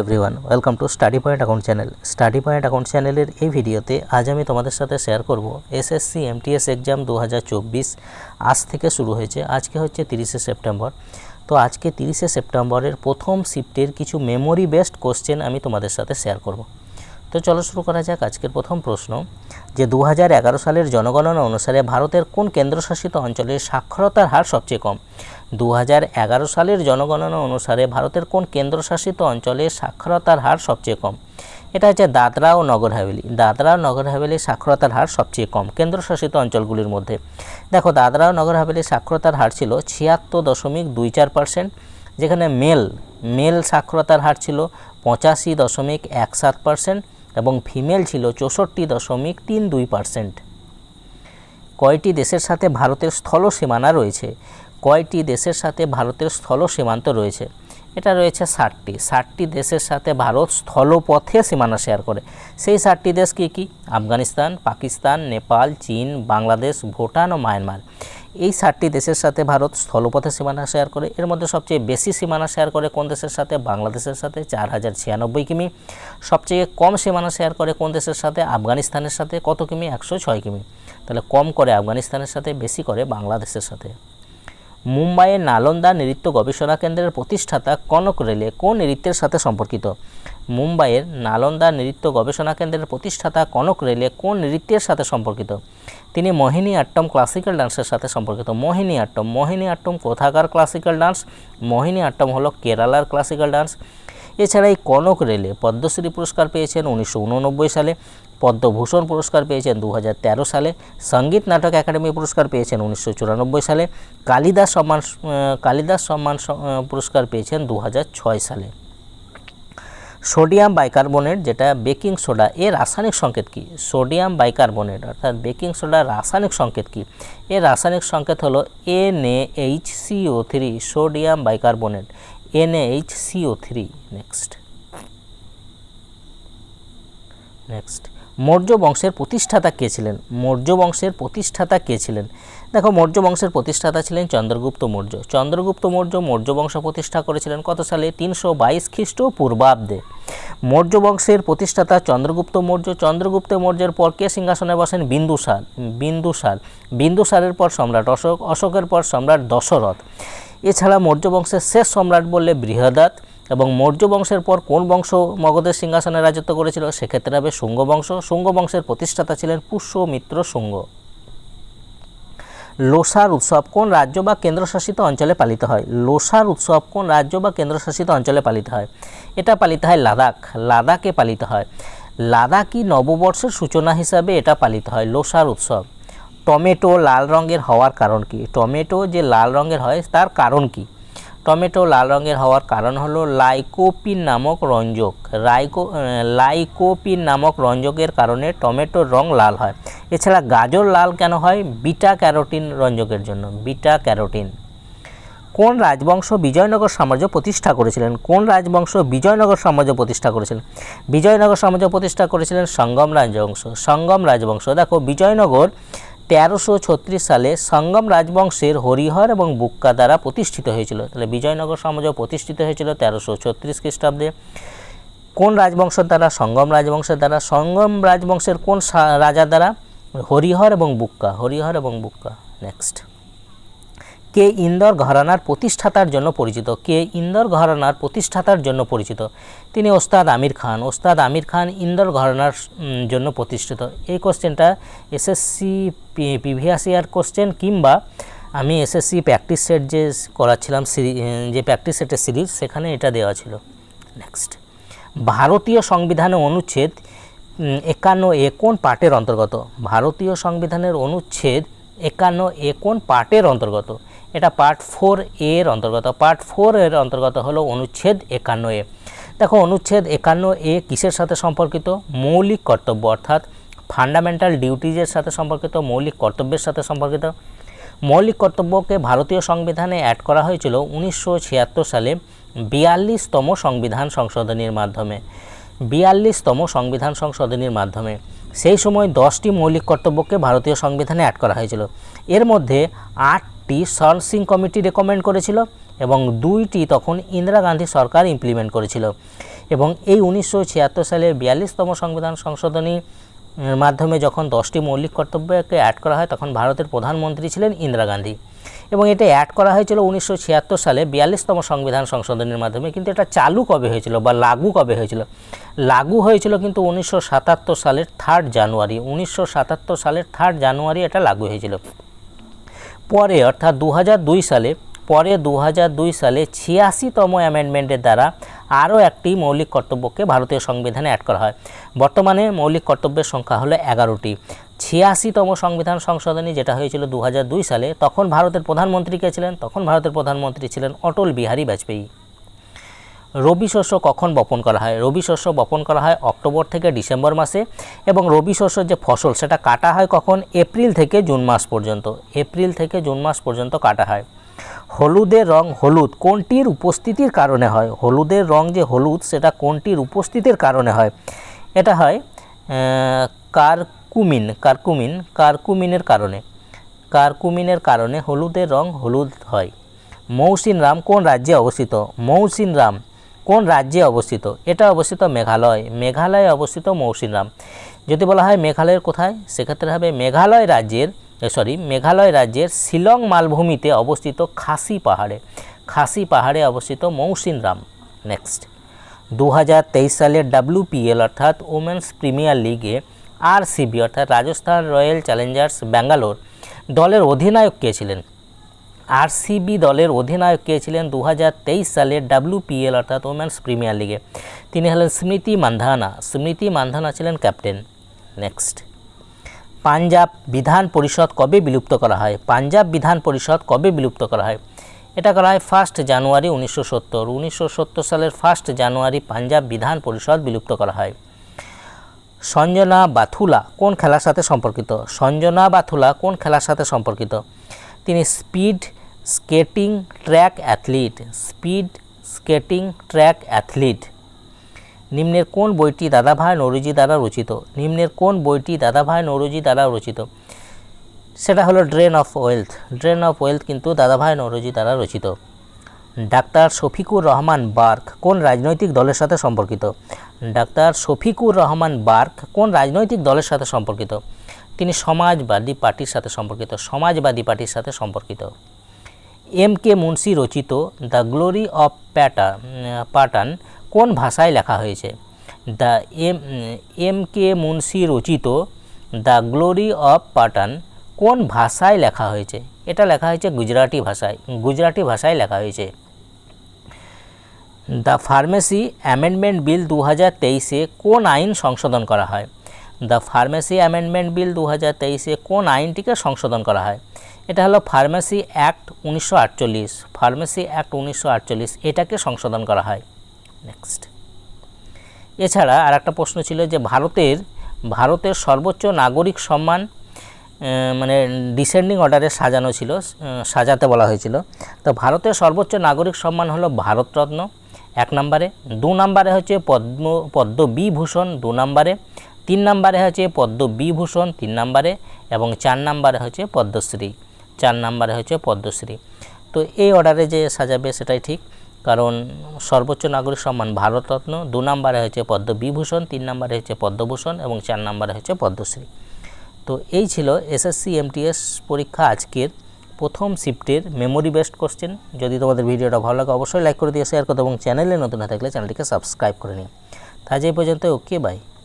Everyone welcome to study point account channel study point account চ্যানেলের এই ভিডিওতে আজ আমি তোমাদের সাথে শেয়ার করব এসএসসি এমটিএস এক্সাম দু হাজার চব্বিশ। আজ থেকে শুরু হয়েছে, আজকে হচ্ছে তিরিশে সেপ্টেম্বর। তো আজকে তিরিশে সেপ্টেম্বরের প্রথম শিফটের কিছু মেমোরি বেসড কোশ্চেন আমি তোমাদের সাথে শেয়ার করব। তো চলো শুরু করা যাক আজকের প্রথম প্রশ্ন। যে দু হাজার এগারো সালের জনগণনা অনুসারে ভারতের কোন কেন্দ্রশাসিত অঞ্চলে সাক্ষরতার হার সবচেয়ে কম? দু হাজার এগারো সালের জনগণনা অনুসারে ভারতের কোন কেন্দ্রশাসিত অঞ্চলে সাক্ষরতার হার সবচেয়ে কম? এটা হচ্ছে দাদরা ও নগর হাভেলি। দাদরা ও নগর হাভেলি সাক্ষরতার হার সবচেয়ে কম কেন্দ্রশাসিত অঞ্চলগুলির মধ্যে। দেখো, দাদরা ও নগর হাভেলি সাক্ষরতার হার ছিল ছিয়াত্তর দশমিক দুই চার পার্সেন্ট, যেখানে মেল মেল সাক্ষরতার হার ছিল পঁচাশি দশমিক এক সাত পার্সেন্ট এবং ফিমেল ছিল চৌষট্টি দশমিক তিন দুই পার্সেন্ট। কয়টি দেশের সাথে ভারতের স্থল সীমানা রয়েছে? কয়টি দেশের সাথে ভারতের স্থল সীমান্ত রয়েছে? এটা রয়েছে ষাটটি। ষাটটি দেশের সাথে ভারত স্থলপথে সীমানা শেয়ার করে। সেই ষাটটি দেশ কী কী? আফগানিস্তান, পাকিস্তান, নেপাল, চীন, বাংলাদেশ, ভুটান ও মায়ানমার। এই সাতটি দেশের সাথে ভারত স্থলপথে সীমানা শেয়ার করে। এর মধ্যে সবচেয়ে বেশি সীমানা শেয়ার করে কোন দেশের সাথে? বাংলাদেশের সাথে, চার হাজার ছিয়ানব্বই কিমি। সবচেয়ে কম সীমানা শেয়ার করে কোন দেশের সাথে? আফগানিস্তানের সাথে, কত কিমি? একশো ছয় কিমি। তাহলে কম করে আফগানিস্তানের সাথে, বেশি করে বাংলাদেশের সাথে। মুম্বাইয়ের নালন্দা নৃত্য গবেষণা কেন্দ্রের প্রতিষ্ঠাতা কনক রেলে কোন নৃত্যের সাথে সম্পর্কিত? মুম্বাইয়ের নালন্দা নৃত্য গবেষণা কেন্দ্রের প্রতিষ্ঠাতা কনক রেলে কোন নৃত্যের সাথে সম্পর্কিত? তিনি মোহিনী আট্টম ক্লাসিক্যাল ডান্সের সাথে সম্পর্কিত। মোহিনী আট্টম মোহিনী আট্টম কোথাকার ক্লাসিক্যাল ডান্স? মোহিনী আট্টম হলো কেরালার ক্লাসিক্যাল ডান্স। এছাড়া এই কনক রেলে পদ্মশ্রী পুরস্কার পেয়েছেন উনিশশো উননব্বই সালে। পদ্মভূষণ পুরস্কার পেয়েছেন দু হাজার তেরো সালে, সংগীত নাটক একাডেমি পুরস্কার পেয়েছেন উনিশশো চুরানব্বই সালে, কালিদাস সম্মান কালিদাস সম্মান পুরস্কার পেয়েছেন দু হাজার ছয় সালে। সোডিয়াম বাইকার্বনেট, যেটা বেকিং সোডা এর রাসায়নিক সংকেত কি? সোডিয়াম বাইকার্বনেট, অর্থাৎ বেকিং সোডার রাসায়নিক সংকেত কি? এর রাসায়নিক সংকেত হলো NH CO three, sodium bicarbonate NH CO three. Next. Next. Maurya বংশের প্রতিষ্ঠাতা কে ছিলেন? মৌর্য বংশের প্রতিষ্ঠাতা কে ছিলেন? দেখো, মৌর্য বংশের প্রতিষ্ঠাতা ছিলেন চন্দ্রগুপ্ত মৌর্য। চন্দ্রগুপ্ত মৌর্য মৌর্য বংশ প্রতিষ্ঠা করেছিলেন কত সালে? তিনশো বাইশ খ্রিস্ট পূর্বাব্দে মৌর্য বংশের প্রতিষ্ঠাতা চন্দ্রগুপ্ত মৌর্য। চন্দ্রগুপ্ত মৌর্যের পর কে সিংহাসনে বসেন? বিন্দুসার। বিন্দুসার। বিন্দুসারের পর সম্রাট অশোক, অশোকের পর সম্রাট দশরথ। এছাড়া মৌর্য বংশের শেষ সম্রাট বললে বৃহদাত। এবং মৌর্য বংশের পর কোন বংশ মগধের সিংহাসনে রাজত্ব করেছিল? সেক্ষেত্রে হবে শুঙ্গ বংশ। শুঙ্গ বংশের প্রতিষ্ঠাতা ছিলেন পুষ্যমিত্র শুঙ্গ। লোসার উৎসব কোন রাজ্য বা কেন্দ্রশাসিত অঞ্চলে পালিত হয়? লোসার উৎসব কোন রাজ্য বা কেন্দ্রশাসিত অঞ্চলে পালিত হয়? এটা পালিত হয় লাদাখ। লাদাখে পালিত হয়। লাদাখই নববর্ষের সূচনা হিসাবে এটা পালিত হয় লোসার উৎসব। টমেটো লাল রঙের হওয়ার কারণ কি? টমেটো যে লাল রঙের হয়, তার কারণ কি? টমেটো লাল রঙের হওয়ার কারণ হলো লাইকোপিন নামক রঞ্জক। রাইকো লাইকোপিন নামক রঞ্জকের কারণে টমেটোর রং লাল হয়। এছাড়া গাজর লাল কেন হয়? বিটা ক্যারোটিন রঞ্জকের জন্য। Beta carotene. কোন রাজবংশ বিজয়নগর সাম্রাজ্য প্রতিষ্ঠা করেছিলেন? কোন রাজবংশ বিজয়নগর সাম্রাজ্য প্রতিষ্ঠা করেছিলেন? বিজয়নগর সাম্রাজ্য প্রতিষ্ঠা করেছিলেন সঙ্গম রাজবংশ। সঙ্গম রাজবংশ। দেখো, বিজয়নগর তেরোশো সালে সঙ্গম রাজবংশের হরিহর এবং বুক্কা দ্বারা প্রতিষ্ঠিত হয়েছিল। তাহলে বিজয়নগর সাম্রাজ্য প্রতিষ্ঠিত হয়েছিল তেরোশো ছত্রিশ খ্রিস্টাব্দে। কোন রাজবংশের দ্বারা? সঙ্গম রাজবংশের দ্বারা। সঙ্গম রাজবংশের কোন রাজা দ্বারা? হরিহর এবং বুক্কা। হরিহর এবং বুক্কা। নেক্সট কে ইন্দর ঘরানার প্রতিষ্ঠাতার জন্য পরিচিত, কে ইন্দর ঘরানার প্রতিষ্ঠাতার জন্য পরিচিত। তিনি ওস্তাদ আমির খান। ওস্তাদ আমির খান ইন্দর ঘরানার জন্য প্রতিষ্ঠিত। এই কোশ্চেনটা এসএসসি প্রিভিয়াস ইয়ার কোশ্চেন কিংবা আমি এসএসসি প্র্যাকটিস সেট যে করাচ্ছিলাম যে প্র্যাকটিস সেটের সিরিজ, সেখানে এটা দেওয়া ছিল। নেক্সট ভারতীয় সংবিধানে অনুচ্ছেদ একান্ন এ কোন পার্টের অন্তর্গত? ভারতীয় সংবিধানের অনুচ্ছেদ একান্ন এ কোন পার্টের অন্তর্গত? এটা পার্ট ফোর এর অন্তর্গত। পার্ট ফোর এর অন্তর্গত হলো অনুচ্ছেদ একান্ন এ দেখো, অনুচ্ছেদ একান্ন এ কিসের সাথে সম্পর্কিত? মৌলিক কর্তব্য, অর্থাৎ ফান্ডামেন্টাল ডিউটিজের সাথে সম্পর্কিত, মৌলিক কর্তব্যের সাথে সম্পর্কিত। মৌলিক কর্তব্যকে ভারতীয় সংবিধানে অ্যাড করা হয়েছিল উনিশশো ছিয়াত্তর সালে বিয়াল্লিশতম সংবিধান সংশোধনীর মাধ্যমে। বিয়াল্লিশতম সংবিধান সংশোধনীর মাধ্যমে। সেই সময় দশটি মৌলিক কর্তব্যকে ভারতীয় সংবিধানে অ্যাড করা হয়েছিল। এর মধ্যে সন সিং কমিটি রেকমেন্ড করেছিল এবং দুইটি তখন ইন্দিরা গান্ধী সরকার ইমপ্লিমেন্ট করেছিল। এবং এই উনিশশো ছিয়াত্তর সালের বিয়াল্লিশতম সংবিধান সংশোধনী মাধ্যমে যখন দশটি মৌলিক কর্তব্যকে অ্যাড করা হয়, তখন ভারতের প্রধানমন্ত্রী ছিলেন ইন্দিরা গান্ধী। এবং এটা অ্যাড করা হয়েছিল উনিশশো ছিয়াত্তর সালে বিয়াল্লিশতম সংবিধান সংশোধনের মাধ্যমে, কিন্তু এটা চালু কবে হয়েছিল বা লাগু কবে হয়েছিল? লাগু হয়েছিল কিন্তু উনিশশো সাতাত্তর সালের থার্ড জানুয়ারি উনিশশো সাতাত্তর সালের থার্ড জানুয়ারি এটা লাগু হয়েছিল। পরে, অর্থাৎ দু হাজার দুই সালে, পরে দু হাজার দুই সালে ছিয়াশিতম অ্যামেন্ডমেন্টের দ্বারা আরও একটি মৌলিক কর্তব্যকে ভারতীয় সংবিধানে অ্যাড করা হয়। বর্তমানে মৌলিক কর্তব্যের সংখ্যা হলো এগারোটি। ছিয়াশিতম সংবিধান সংশোধনী যেটা হয়েছিল দু হাজার দুই সালে, তখন ভারতের প্রধানমন্ত্রী কে ছিলেন? তখন ভারতের প্রধানমন্ত্রী ছিলেন অটল বিহারী বাজপেয়ী। রবি শস্য কখন বপন করা হয়? রবি শস্য বপন করা হয় অক্টোবর থেকে ডিসেম্বর মাসে এবং রবি শস্যের যে ফসল সেটা কাটা হয় কখন? এপ্রিল থেকে জুন মাস পর্যন্ত। এপ্রিল থেকে জুন মাস পর্যন্ত কাটা হয়। হলুদের রং হলুদ কোনটির উপস্থিতির কারণে হয়? হলুদের রং যে হলুদ সেটা কোনটির উপস্থিতির কারণে হয়? এটা হয় কারকুমিন কারকুমিন, কারকুমিনের কারণে। কারকুমিনের কারণে হলুদের রং হলুদ হয়। মৌসিন রাম কোন রাজ্যে অবস্থিত? মৌসিন রাম কোন রাজ্যে অবস্থিত? এটা অবস্থিত মেঘালয়। মেঘালয়ে অবস্থিত মৌসিন রাম যদি বলা হয় মেঘালয়ের কোথায়, সেক্ষেত্রে হবে মেঘালয় রাজ্যের সরি মেঘালয় রাজ্যের শিলং মালভূমিতে অবস্থিত খাসি পাহাড়ে। খাসি পাহাড়ে অবস্থিত মৌসিনরাম। নেক্সট দু সালের ডাব্লিউপিএল অর্থাৎ ওমেন্স প্রিমিয়ার লিগে আরসিবি অর্থাৎ রাজস্থান রয়্যাল চ্যালেঞ্জার্স, ব্যাঙ্গালোর, দলের অধিনায়ক কে ছিলেন? আরসিবি দলের অধিনায়ক কে ছিলেন? দু সালের ডাব্লিউপিএল অর্থাৎ ওমেন্স প্রিমিয়ার লিগে। তিনি হলেন স্মৃতি মান্ধানা। স্মৃতি মান্ধানা ছিলেন ক্যাপ্টেন। নেক্সট। পাঞ্জাব বিধান পরিষদ কবে বিলুপ্ত করা হয়? পাঞ্জাব বিধান পরিষদ কবে বিলুপ্ত করা হয়? এটা করা হয় ফার্স্ট জানুয়ারি উনিশশো সত্তর। উনিশশো সত্তর সালের ফার্স্ট জানুয়ারি পাঞ্জাব বিধান পরিষদ বিলুপ্ত করা হয়। সঞ্জনা বাথুলা কোন খেলার সাথে সম্পর্কিত? সঞ্জনা বাথুলা কোন খেলার সাথে সম্পর্কিত? তিনি speed skating track athlete, speed skating track athlete. নিম্নের কোন বইটি দাদাভাই নৌরুজি দ্বারা রচিত? নিম্নের কোন বইটি দাদাভাই নৌরুজি দ্বারা রচিত? সেটা হলো drain of wealth drain of wealth কিন্তু দাদাভাই নৌরুজি দ্বারা রচিত। ডাক্তার শফিকুর রহমান বার্ক কোন রাজনৈতিক দলের সাথে সম্পর্কিত? ডাক্তার শফিকুর রহমান বার্ক কোন রাজনৈতিক দলের সাথে সম্পর্কিত? তিনি সমাজবাদী পার্টির সাথে সম্পর্কিত। সমাজবাদী পার্টির সাথে সম্পর্কিত। এম কে মুন্সি রচিত দ্য গ্লোরি অফ প্যাটা পাটান কোন ভাষায় লেখা হয়েছে? The M M K Munshi রচিত দ্য গ্লোরি অফ পাটান কোন ভাষায় লেখা হয়েছে? এটা লেখা হয়েছে গুজরাটি ভাষায় গুজরাটি ভাষায় লেখা হয়েছে। দ্য ফার্মেসি অ্যামেন্ডমেন্ট বিল দু হাজার তেইশে কোন আইন সংশোধন করা হয়? দ্য ফার্মেসি অ্যামেন্ডমেন্ট বিল দু হাজার তেইশে কোন আইনটিকে সংশোধন করা হয়? এটা হলো ফার্মেসি অ্যাক্ট উনিশশো আটচল্লিশ। ফার্মেসি অ্যাক্ট উনিশশো আটচল্লিশ, এটাকে সংশোধন করা হয়। নেক্সট এছাড়া আর একটা প্রশ্ন ছিল যে ভারতের ভারতের সর্বোচ্চ নাগরিক সম্মান মানে ডিসেন্ডিং অর্ডারে সাজানো ছিল সাজাতে বলা হয়েছিল। তো ভারতের সর্বোচ্চ নাগরিক সম্মান হলো ভারতরত্ন, এক নম্বরে। দু নম্বরে হচ্ছে পদ্ম পদ্ম বিভূষণ দু নম্বরে। তিন নম্বরে হচ্ছে পদ্ম বিভূষণ তিন নম্বরে এবং চার নম্বরে হচ্ছে পদ্মশ্রী, চার নম্বরে হচ্ছে পদ্মশ্রী। তো এই অর্ডারে যে সাজাবে সেটাই ঠিক, কারণ সর্বোচ্চ নাগরিক সম্মান ভারতরত্ন, দু নম্বরে হচ্ছে পদ্ম বিভূষণ, তিন নম্বরে হচ্ছে পদ্মভূষণ এবং চার নম্বরে হচ্ছে পদ্মশ্রী। তো এই ছিল এসএসসি এমটিএস পরীক্ষা আজকের প্রথম শিফটের মেমোরি বেসড কোশ্চেন যদি তোমাদের ভিডিওটা ভালো লাগে অবশ্যই লাইক করে দিয়ে শেয়ার করতে এবং চ্যানেলে নতুন হয়ে থাকলে চ্যানেলটিকে সাবস্ক্রাইব করে নিও। তাই এই পর্যন্ত ওকে বাই